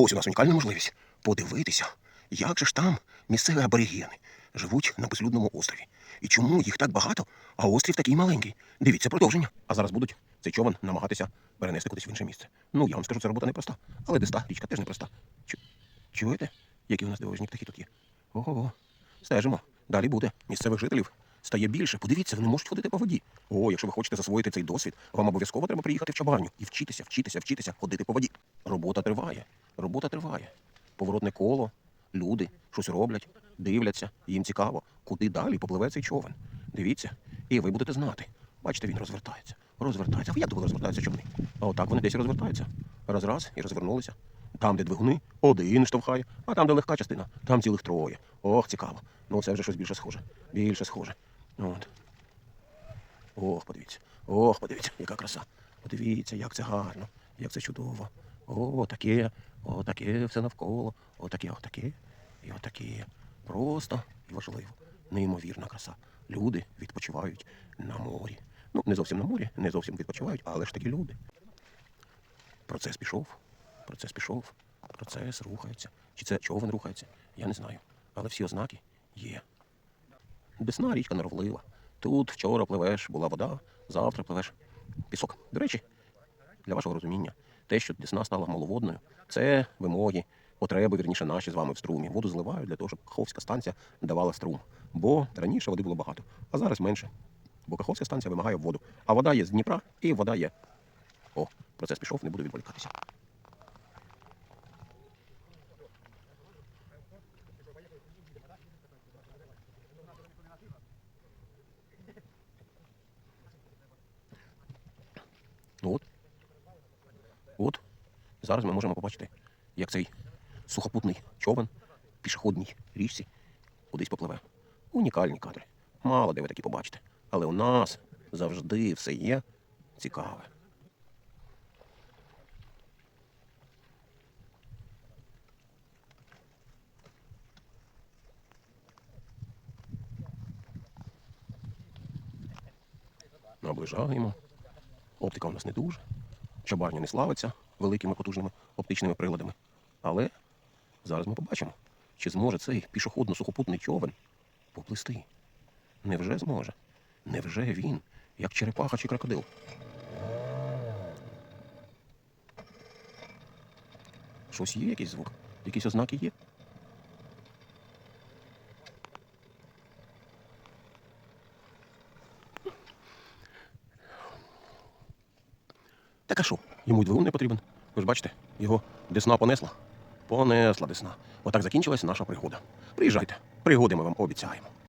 Ось у нас унікальна можливість подивитися, як же ж там місцеві аборигени живуть на безлюдному острові. І чому їх так багато, а острів такий маленький. Дивіться продовження. А зараз будуть цей човен намагатися перенести кудись в інше місце. Ну, я вам скажу, це робота непроста. Але десь та річка теж непроста. Чу... Чуєте, які у нас дивовижні птахи тут є? Ого-го. стежимо. Далі буде. Місцевих жителів стає більше. Подивіться, вони можуть ходити по воді. О, якщо ви хочете засвоїти цей досвід, вам обов'язково треба приїхати в чабарню і вчитися, вчитися, вчитися ходити по воді. Робота триває. Робота триває. Поворотне коло, люди щось роблять, дивляться, їм цікаво, куди далі попливе цей човен. Дивіться, і ви будете знати. Бачите, він розвертається. Розвертається. А як думали, розвертаються човни? А отак вони десь розвертаються. Раз раз і розвернулися. Там, де двигуни, один штовхає, а там, де легка частина, там цілих троє. Ох, цікаво. Ну, це вже щось більше схоже. Більше схоже. От. Ох, подивіться. Ох, подивіться, яка краса. Подивіться, як це гарно, як це чудово. О, таке, о, все навколо. Отаке, отаке, і отаке. Просто і важливо. Неймовірна краса. Люди відпочивають на морі. Ну, не зовсім на морі, не зовсім відпочивають, але ж такі люди. Процес пішов, процес пішов, процес рухається. Чи це човен рухається, я не знаю. Але всі ознаки є. Десна річка норовлива. Тут вчора пливеш, була вода, завтра пливеш пісок. До речі, для вашого розуміння, те, що Десна стала маловодною, це вимоги, потреби, вірніше, наші з вами в струмі. Воду зливають для того, щоб Каховська станція давала струм. Бо раніше води було багато, а зараз менше. Бо Каховська станція вимагає воду. А вода є з Дніпра і вода є. О, процес пішов, не буду відволікатися. Ну от. От. Зараз ми можемо побачити, як цей сухопутний човен пішохідній річці кудись попливе. Унікальні кадри. Мало де ви такі побачите. Але у нас завжди все є цікаве. Наближаємо. Оптика у нас не дуже. Чабарня не славиться великими потужними оптичними приладами. Але зараз ми побачимо, чи зможе цей пішохідно-сухопутний човен поплисти. Невже зможе? Невже він, як черепаха чи крокодил? Щось є, якийсь звук? Якісь ознаки є? Так а що? Йому й двигун не потрібен. Ви ж бачите, його десна понесла. Понесла десна. Отак закінчилася наша пригода. Приїжджайте, пригоди ми вам обіцяємо.